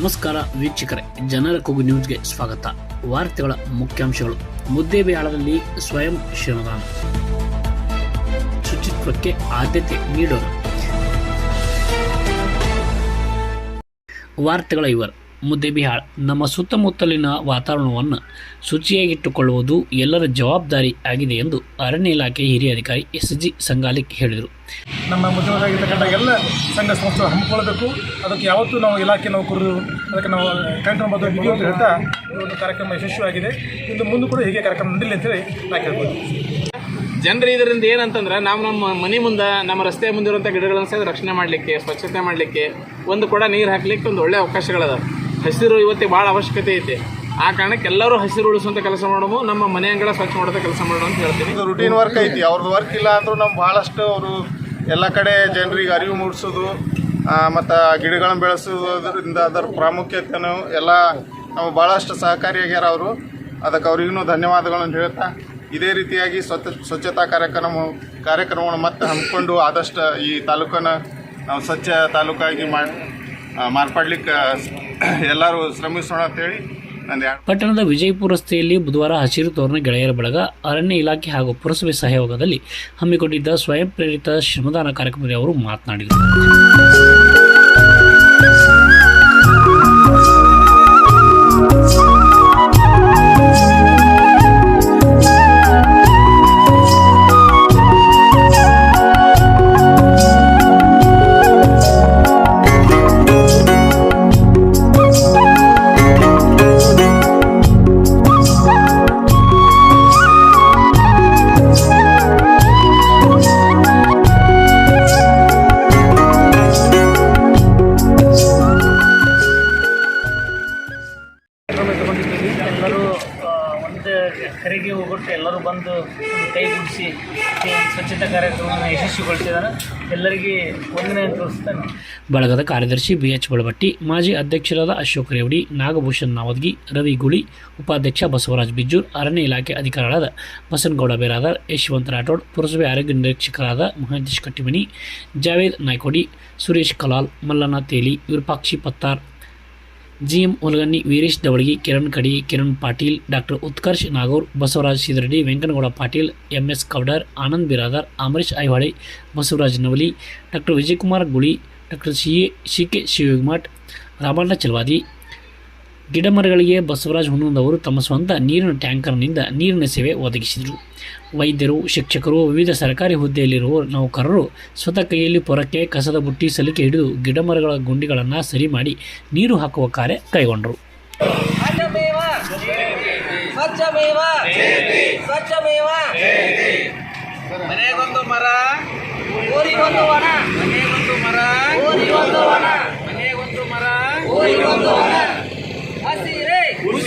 ನಮಸ್ಕಾರ ವೀಕ್ಷಕರೇ, ಜನರ ಕೂಗು ನ್ಯೂಸ್ಗೆ ಸ್ವಾಗತ. ವಾರ್ತೆಗಳ ಮುಖ್ಯಾಂಶಗಳು. ಮುದ್ದೇಬಿಹಾಳದಲ್ಲಿ ಸ್ವಯಂ ಶ್ರಮದಾನ. ಶುಚಿತ್ವಕ್ಕೆ ಆದ್ಯತೆ ನೀಡೋಣ. ವಾರ್ತೆಗಳ ವಿವರ. ಮುದ್ದೇಬಿಹಾಳ್ ನಮ್ಮ ಸುತ್ತಮುತ್ತಲಿನ ವಾತಾವರಣವನ್ನು ಶುಚಿಯಾಗಿಟ್ಟುಕೊಳ್ಳುವುದು ಎಲ್ಲರ ಜವಾಬ್ದಾರಿ ಆಗಿದೆ ಎಂದು ಅರಣ್ಯ ಇಲಾಖೆ ಹಿರಿಯ ಅಧಿಕಾರಿ ಎಸ್ ಜಿ ಸಂಗಾಲಿಕ್ ಹೇಳಿದರು. ನಮ್ಮ ಮುಖ್ಯಮಂತ್ರಿಯಾಗಿರ್ತಕ್ಕಂಥ ಎಲ್ಲ ಸಂಘ ಸಂಸ್ಥೆ ಹಮ್ಮಿಕೊಳ್ಳಬೇಕು. ಅದಕ್ಕೆ ಯಾವತ್ತೂ ನಾವು ಇಲಾಖೆ ನೌಕರರು ಅದಕ್ಕೆ ನಾವು ಕಾರ್ಯಕ್ರಮಬದ್ಧ ಬಿಡಿ ಅಂತ ಹೇಳ್ತಾ ಈ ಒಂದು ಕಾರ್ಯಕ್ರಮ ಯಶಸ್ವಿಯಾಗಿದೆ. ಇನ್ನು ಮುಂದೆ ಕೂಡ ಹೀಗೆ ಕಾರ್ಯಕ್ರಮ ನಡೀಲಿ ಅಂತೇಳಿ ನಾ ಕೇಳ್ಬೋದು ಜನರು ಇದರಿಂದ ಏನಂತಂದ್ರೆ ನಾವು ನಮ್ಮ ಮನೆ ಮುಂದೆ ನಮ್ಮ ರಸ್ತೆ ಮುಂದಿರುವಂಥ ಗಿಡಗಳನ್ನು ಸಹ ರಕ್ಷಣೆ ಮಾಡಲಿಕ್ಕೆ ಸ್ವಚ್ಛತೆ ಮಾಡಲಿಕ್ಕೆ ಒಂದು ಕೂಡ ನೀರು ಹಾಕ್ಲಿಕ್ಕೆ ಒಂದು ಒಳ್ಳೆಯ ಅವಕಾಶಗಳದ ಹಸಿರು ಇವತ್ತಿಗೆ ಭಾಳ ಅವಶ್ಯಕತೆ ಐತೆ. ಆ ಕಾರಣಕ್ಕೆ ಎಲ್ಲರೂ ಹಸಿರು ಉಳಿಸುವಂಥ ಕೆಲಸ ಮಾಡೋದು ನಮ್ಮ ಮನೆ ಅಂಗಳ ಸ್ವಚ್ಛ ಮಾಡೋದ ಕೆಲಸ ಮಾಡೋಣ ಅಂತ ಹೇಳ್ತೀನಿ. ಇದು ರುಟೀನ್ ವರ್ಕ್ ಐತಿ ಅವ್ರದ್ದು ವರ್ಕ್ ಇಲ್ಲ ಅಂದ್ರೂ ನಾವು ಭಾಳಷ್ಟು ಅವರು ಎಲ್ಲ ಕಡೆ ಜನರಿಗೆ ಅರಿವು ಮೂಡಿಸೋದು ಮತ್ತು ಗಿಡಗಳನ್ನು ಬೆಳೆಸೋದ್ರಿಂದ ಅದರ ಪ್ರಾಮುಖ್ಯತೆಯೂ ಎಲ್ಲ ನಾವು ಭಾಳಷ್ಟು ಸಹಕಾರಿಯಾಗ್ಯಾರ ಅವರು. ಅದಕ್ಕೆ ಅವ್ರಿಗೂ ಧನ್ಯವಾದಗಳನ್ನು ಹೇಳ್ತಾ, ಇದೇ ರೀತಿಯಾಗಿ ಸ್ವಚ್ಛ, ಸ್ವಚ್ಛತಾ ಕಾರ್ಯಕ್ರಮ ಕಾರ್ಯಕ್ರಮವನ್ನು ಮತ್ತೆ ಹಮ್ಮಿಕೊಂಡು ಆದಷ್ಟು ಈ ತಾಲೂಕನ್ನು ನಾವು ಸ್ವಚ್ಛ ತಾಲೂಕಾಗಿ ಮಾಡಿ ಮಾರ್ಪಾಡ್ಲಿಕ್ಕೆ ಎಲ್ಲರೂ ಶ್ರಮಿಸೋಣ ಅಂತೇಳಿ ಪಟ್ಟಣದ ವಿಜಯಪುರ ರಸ್ತೆಯಲ್ಲಿ ಬುಧವಾರ ಹಸಿರು ತೋರಣ ಗೆಳೆಯರ ಬಳಗ ಅರಣ್ಯ ಇಲಾಖೆ ಹಾಗೂ ಪುರಸಭೆ ಸಹಯೋಗದಲ್ಲಿ ಹಮ್ಮಿಕೊಂಡಿದ್ದ ಸ್ವಯಂ ಪ್ರೇರಿತ ಶ್ರಮದಾನ ಕಾರ್ಯಕ್ರಮದಲ್ಲಿ ಅವರು ಮಾತನಾಡಿದರು. ಕರೆಗೆ ಹೋಗ್ಬಿಟ್ಟು ಎಲ್ಲರೂ ಬಂದು ಕೈಗೂಡಿಸಿ ಸ್ವಚ್ಛತಾ ಕಾರ್ಯಕ್ರಮವನ್ನು ಯಶಸ್ವಿಗೊಳಿಸಿದ್ದಾರೆ. ಎಲ್ಲರಿಗೆ ವಂದನೆ ತೋರಿಸ್ತಾನೆ. ಬಳಗದ ಕಾರ್ಯದರ್ಶಿ ಬಿ ಎಚ್ ಬಳಬಟ್ಟಿ, ಮಾಜಿ ಅಧ್ಯಕ್ಷರಾದ ಅಶೋಕ್ ರೇವಡಿ, ನಾಗಭೂಷಣ್ ನಾವದ್ಗಿ, ರವಿ ಗುಳಿ, ಉಪಾಧ್ಯಕ್ಷ ಬಸವರಾಜ್ ಬಿಜ್ಜೂರ್, ಅರಣ್ಯ ಇಲಾಖೆ ಅಧಿಕಾರಿಗಳಾದ ಬಸನಗೌಡ ಬೇರಾದರ್, ಯಶವಂತ ರಾಠೋಡ್, ಪುರಸಭೆ ಆರೋಗ್ಯ ನಿರೀಕ್ಷಕರಾದ Mahesh Kattimani, Javed Naikodi, Suresh Kalal, Mallanna Teli, Virupakshi Pattar GM Ulaganni Veeresh Davalagi Kiran Kadi, Kiran Patil, doctor Utkarsh Nagur, Basavaraj Sidreddy Venkanagouda Patil, MS Kowdar Anand Biradar, Amarish Aivale Basavaraj Navali, doctor Vijayakumar Guli, doctor C A, C K Shivamath Ramanna Chalavadi ಗಿಡಮರಗಳಿಗೆ Basavaraja ಹುನ್ನೊಂದವರು ತಮ್ಮ ಸ್ವಂತ ನೀರಿನ ಟ್ಯಾಂಕರ್ನಿಂದ ನೀರಿನ ಸೇವೆ ಒದಗಿಸಿದರು. ವೈದ್ಯರು ಶಿಕ್ಷಕರು ವಿವಿಧ ಸರ್ಕಾರಿ ಹುದ್ದೆಯಲ್ಲಿರುವ ನೌಕರರು ಸ್ವತಃ ಕೈಯಲ್ಲಿ ಪೊರಕ್ಕೆ ಕಸದ ಬುಟ್ಟಿ ಸಲಿಕೆ ಹಿಡಿದು ಗಿಡಮರಗಳ ಗುಂಡಿಗಳನ್ನು ಸರಿ ಮಾಡಿ ನೀರು ಹಾಕುವ ಕಾರ್ಯ ಕೈಗೊಂಡರು. ಮರ. ಮರ.